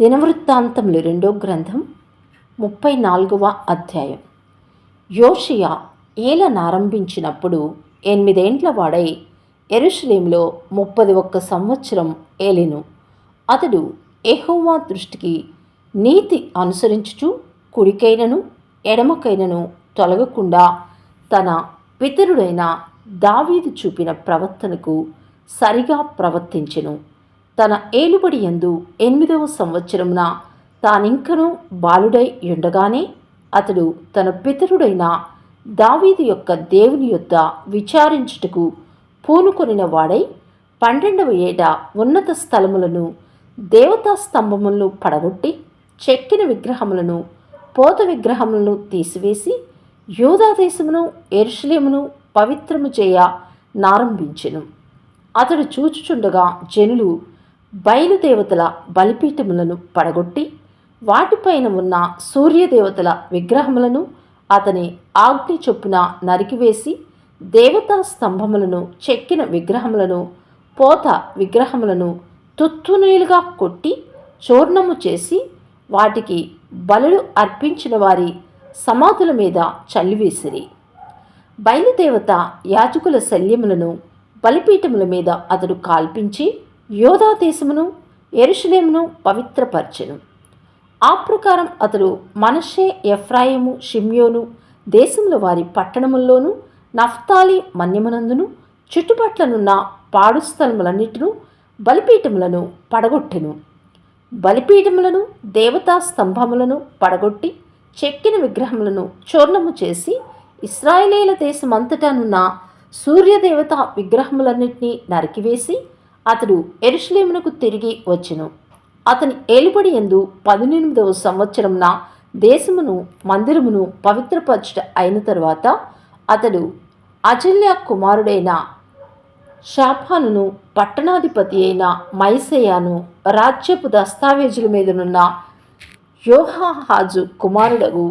దినవృత్తాంతములు రెండో గ్రంథం ముప్పై నాలుగవ అధ్యాయం. యోషియా ఏలనారంభించినప్పుడు ఎనిమిదేండ్ల వాడై ఎరుషలేంలో ముప్పది ఒక్క సంవత్సరం ఏలెను. అతడు ఎహోవా దృష్టికి నీతి అనుసరించుచు కుడికైనను ఎడమకైనను తొలగకుండా తన పితరుడైన దావీదు చూపిన ప్రవర్తనకు సరిగా ప్రవర్తించెను. తన ఏలుబడి యందు ఎనిమిదవ సంవత్సరమున తానింకను బాలుడై ఉండగానే అతడు తన పితరుడైన దావీదు యొక్క దేవుని యొద్ద విచారించుటకు పూనుకొనిన వాడై పన్నెండవ ఏట ఉన్నత స్థలములను దేవతా స్తంభములను పడగొట్టి చెక్కిన విగ్రహములను పోత విగ్రహములను తీసివేసి యూదాదేశమును ఎరుషలేమును పవిత్రము చేయ నారంభించెను. అతడు చూచుచుండగా జనులు బయలుదేవతల బలిపీఠములను పడగొట్టి వాటిపైన ఉన్న సూర్యదేవతల విగ్రహములను అతని ఆజ్ఞ చొప్పున నరికివేసి దేవతా స్తంభములను చెక్కిన విగ్రహములను పోత విగ్రహములను తుత్తునీలుగా కొట్టి చూర్ణము చేసి వాటికి బలులు అర్పించిన వారి సమాధుల మీద చల్లివేసిరి. బయలుదేవత యాజకుల శల్యములను బలిపీఠముల మీద అతడు కాల్పించి యోధా దేశమును ఎరుషలేమును పవిత్రపరచెను. ఆ ప్రకారం అతడు మనషే ఎఫ్రాయిము షిమ్యోను దేశంలో వారి పట్టణముల్లోనూ నఫ్తాలి మన్యమునందును చుట్టుపట్లనున్న పాడు స్థలములన్నిటిను బలిపీఠములను పడగొట్టెను. బలిపీఠములను దేవతా స్తంభములను పడగొట్టి చెక్కిన విగ్రహములను చూర్ణము చేసి ఇస్రాయేలీల దేశమంతటానున్న సూర్యదేవత విగ్రహములన్నింటినీ నరికివేసి అతడు ఎరుషలేమునకు తిరిగి వచ్చెను. అతని ఏలుబడి ఎందు పద్దెనిమిదవ సంవత్సరంన దేశమును మందిరమును పవిత్రపరచుట అయిన తరువాత అతడు అజల్య కుమారుడైన షాఫానును పట్టణాధిపతి అయిన మైసయాను రాజ్యపు దస్తావేజుల మీదనున్న యోహాహాజు కుమారుడగు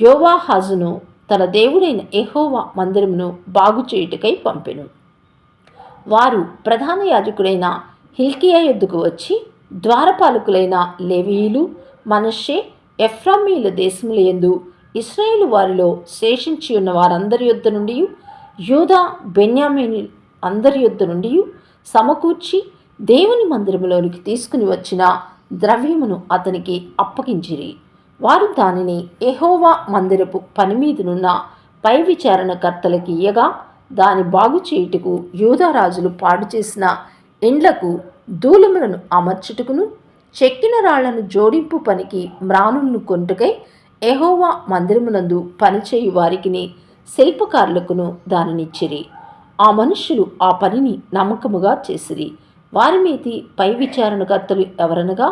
యోవాహాజును తన దేవుడైన ఎహోవా మందిరమును బాగు చేయుటకై పంపెను. వారు ప్రధాన యాజకుడైన హిల్కియా యొద్దకు వచ్చి ద్వారపాలకులైన లేవీయులు మనషే ఎఫ్రామీల దేశముల యందు ఇస్రాయేలు వారిలో శేషించి ఉన్న వారందరి యొద్ద నుండి యూదా బెన్యామిని అందరి యొద్ద నుండి సమకూర్చి దేవుని మందిరములోనికి తీసుకుని వచ్చిన ద్రవ్యమును అతనికి అప్పగించిరి. వారు దానిని ఎహోవా మందిరపు పని మీదనున్న పై విచారణకర్తలకి ఇయ్యగా దాని బాగు చేయుటకు యూదారాజులు పాడు చేసిన ఇండ్లకు దూలములను అమర్చుటకును చెక్కిన రాళ్ళను జోడింపు పనికి మ్రానులను కొంటుకై ఎహోవా మందిరమునందు పనిచేయు వారికిని శిల్పకారులకును దానినిచ్చిరి. ఆ మనుష్యులు ఆ పనిని నమ్మకముగా చేసిరి. వారి మీది పై విచారణకర్తలు ఎవరనగా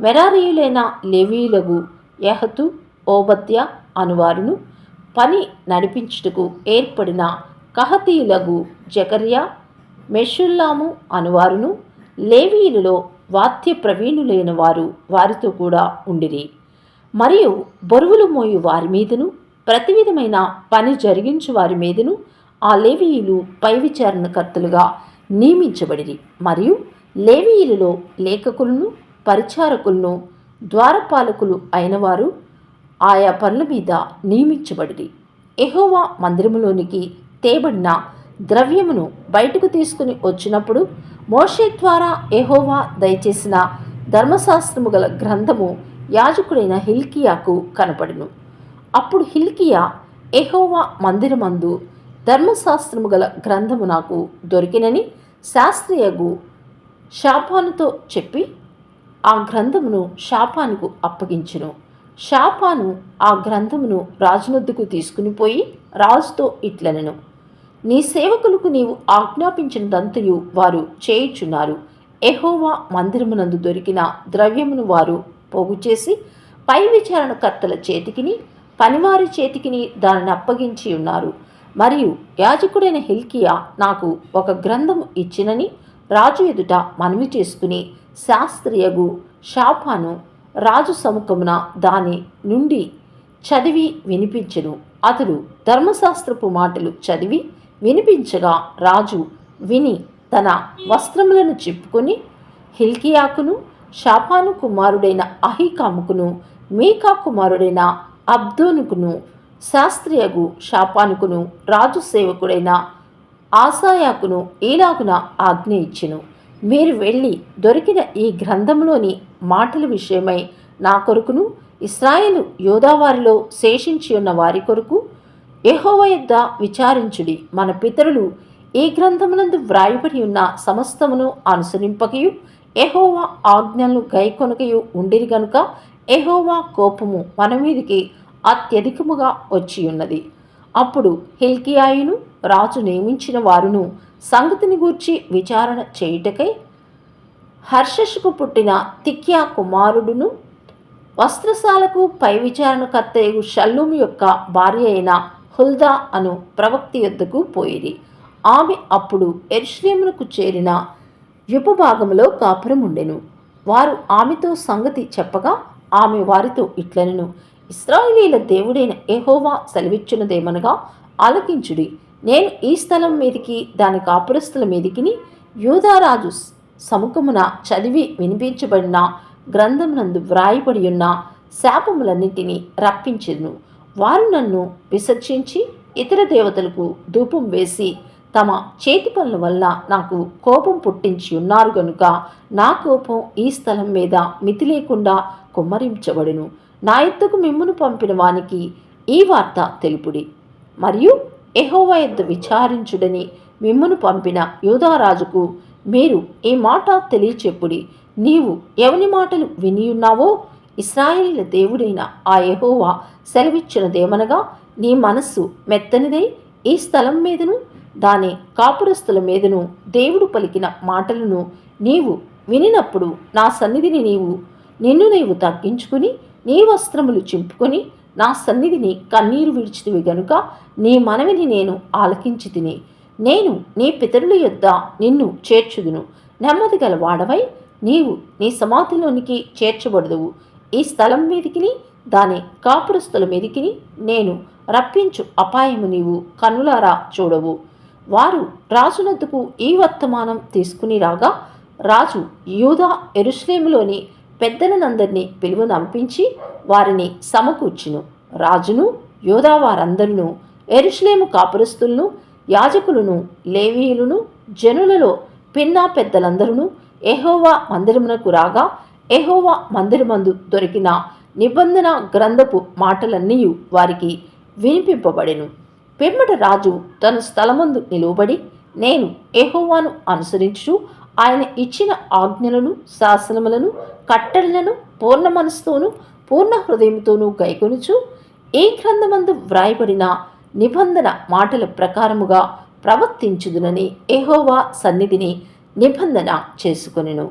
మెరారీయులైన లెవీలగు యహతు ఓబత్య అనువారును పని నడిపించుటకు ఏర్పడిన కహతీయులగు జకర్యా మెషుల్లాము అనువారును లేవీయులలో వాద్య ప్రవీణులైన వారు వారితో కూడా ఉండిరి. మరియు బరువులు మోయు వారి మీదను ప్రతి విధమైన పని జరిగించు వారి మీదను ఆ లేవీయులు పై విచారణకర్తలుగా నియమించబడిరి. మరియు లేవీయులలో లేఖకులను పరిచారకులను ద్వారపాలకులు అయినవారు ఆయా పనుల మీద నియమించబడిరి. ఎహోవా మందిరములోనికి తేబడిన ద్రవ్యమును బయటకు తీసుకుని వచ్చినప్పుడు మోషే ద్వారా ఎహోవా దయచేసిన ధర్మశాస్త్రము గల గ్రంథము యాజకుడైన హిల్కియాకు కనపడును. అప్పుడు హిల్కియా ఎహోవా మందిరమందు ధర్మశాస్త్రము గల గ్రంథము నాకు దొరికినని శాస్త్రీయగు షాపానుతో చెప్పి ఆ గ్రంథమును శాపానుకు అప్పగించును. షాపాను ఆ గ్రంథమును రాజునొద్దుకు తీసుకుని పోయి రాజుతో ఇట్లనెను. నీ సేవకులకు నీవు ఆజ్ఞాపించినదంతయు వారు చేయుచున్నారు. ఎహోవా మందిరమునందు దొరికిన ద్రవ్యమును వారు పోగు చేసి పై విచారణకర్తల చేతికిని పనివారి చేతికిని దానిని అప్పగించి ఉన్నారు. మరియు యాజకుడైన హిల్కియా నాకు ఒక గ్రంథము ఇచ్చినని రాజు ఎదుట మనవి చేసుకుని శాస్త్రియగు షాపాను రాజు సముఖమున దాని నుండి చదివి వినిపించెను. అతడు ధర్మశాస్త్రపు మాటలు చదివి వినిపించగా రాజు విని తన వస్త్రములను చెప్పుకొని హిల్కియాకును షాపాను కుమారుడైన అహికాముకును మీకా కుమారుడైన అబ్దోనుకును శాస్త్రియగు షాపానుకును రాజు సేవకుడైన ఆసాయాకును ఈలాగున ఆజ్ఞ ఇచ్చెను. మీరు వెళ్ళి దొరికిన ఈ గ్రంథంలోని మాటల విషయమై నా కొరకును ఇస్రాయేలు యోధావారిలో శేషించి ఉన్న వారి కొరకు యెహోవా యొద్ద విచారించుడి. మన పితరులు ఈ గ్రంథమునందు వ్రాయబడి ఉన్న సమస్తమును అనుసరింపకయు. ఎహోవా ఆజ్ఞలను గైకొనకయు ఉండిరి గనుక ఎహోవా కోపము మన మీదికి అత్యధికముగా వచ్చి ఉన్నది అప్పుడు హిల్కియాయును రాజు నియమించిన వారును సంగతిని గూర్చి విచారణ చేయుటకై హర్షషుకు పుట్టిన తిక్యా కుమారుడును వస్త్రశాలకు పై విచారణకర్తయు షల్లూము యొక్క భార్య అయిన హుల్దా అను ప్రవక్తి యొద్దకు పోయిరి ఆమె అప్పుడు ఎర్ష్లేమునకు చేరిన భాగములో కాపురం ఉండెను వారు ఆమెతో సంగతి చెప్పగా ఆమె వారితో ఇట్లనెను ఇస్రాయిలీల దేవుడైన ఎహోవా సెలవిచ్చున్నదేమనగా ఆలకించుడి. నేను ఈ స్థలం మీదికి దాని కాపురస్తుల మీదికిని యూదారాజు సముఖమున చదివి వినిపించబడిన గ్రంథమునందు వ్రాయబడి ఉన్న శాపములన్నిటినీ రప్పించెను వారు నన్ను విసర్జించి ఇతర దేవతలకు ధూపం వేసి తమ చేతి పనుల వల్ల నాకు కోపం పుట్టించి ఉన్నారు గనుక నా కోపం ఈ స్థలం మీద మితి లేకుండా కుమ్మరించబడును. నా ఎత్తుకు మిమ్మును పంపిన వానికి ఈ వార్త తెలుపుడి. మరియు ఎహోవా యొద్ద విచారించుడని మిమ్మును పంపిన యోధారాజుకు మీరు ఈ మాట తెలియచెప్పుడి. నీవు ఎవని మాటలు వినియున్నావో ఇస్రాయేలీల దేవుడైన ఆ యహోవా సెలవిచ్చినదేమనగా నీ మనస్సు మెత్తనిదై ఈ స్థలం మీదను దాని కాపురస్తుల మీదను దేవుడు పలికిన మాటలను నీవు వినినప్పుడు నా సన్నిధిని నీవు నిన్ను నీవు తగ్గించుకుని నీ వస్త్రములు చింపుకొని నా సన్నిధిని కన్నీరు విడిచితివి గనుక నీ మనవిని నేను ఆలకించి తిని నేను నీ పితరుల యొద్ద నిన్ను చేర్చుదును. నెమ్మది గల వాడవై నీవు నీ సమాధిలోనికి చేర్చబడదువు. ఈ స్థలం మీదికిని దాని కాపురస్తుల మీదికిని నేను రప్పించు అపాయము నీవు కన్నులారా చూడవు. వారు రాజునద్దుకు ఈ వర్తమానం తీసుకుని రాగా రాజు యూదా ఎరుశ్లేములోని పెద్దలనందరినీ పిలువనంపించి వారిని సమకూర్చును. రాజును యోధా వారందరును ఎరుశ్లేము కాపురస్తులను యాజకులను లేవీయులను జనులలో పిన్నా పెద్దలందరూ ఎహోవా మందిరమునకు రాగా ఎహోవా మందిరమందు దొరికిన నిబంధన గ్రంథపు మాటలన్నీ వారికి వినిపింపబడెను. పిమ్మట రాజు తన స్థలమందు నిలువబడి నేను ఎహోవాను అనుసరించు ఆయన ఇచ్చిన ఆజ్ఞలను శాసనములను కట్టడలను పూర్ణ మనసుతోనూ పూర్ణ హృదయంతోనూ గైకొనుచు ఈ గ్రంథమందు వ్రాయబడిన నిబంధన మాటల ప్రకారముగా ప్రవర్తించుదునని ఎహోవా సన్నిధిని నిబంధన చేసుకొనెను.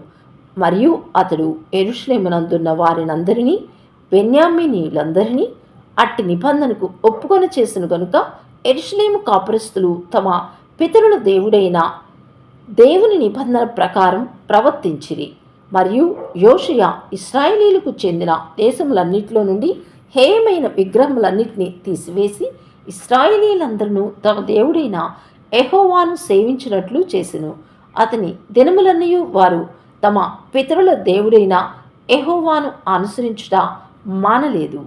మరియు అతడు ఎరుషులేమునందున్న వారినందరినీ బెన్యామినీలందరినీ అట్టి నిబంధనకు ఒప్పుకొని చేసిన గనుక ఎరుషులేము కాపురస్తులు తమ పితరుల దేవుడైన దేవుని నిబంధన ప్రకారం ప్రవర్తించిరి. మరియు యోషయ ఇస్రాయేలీలకు చెందిన దేశములన్నిటిలో నుండి హేయమైన విగ్రహములన్నింటినీ తీసివేసి ఇస్రాయేలీలందరూ తమ దేవుడైన ఎహోవాను సేవించినట్లు చేసెను. అతని దినములన్నీ వారు తమ పితరుల దేవుడైన ఎహోవాను అనుసరించుట మానలేదు.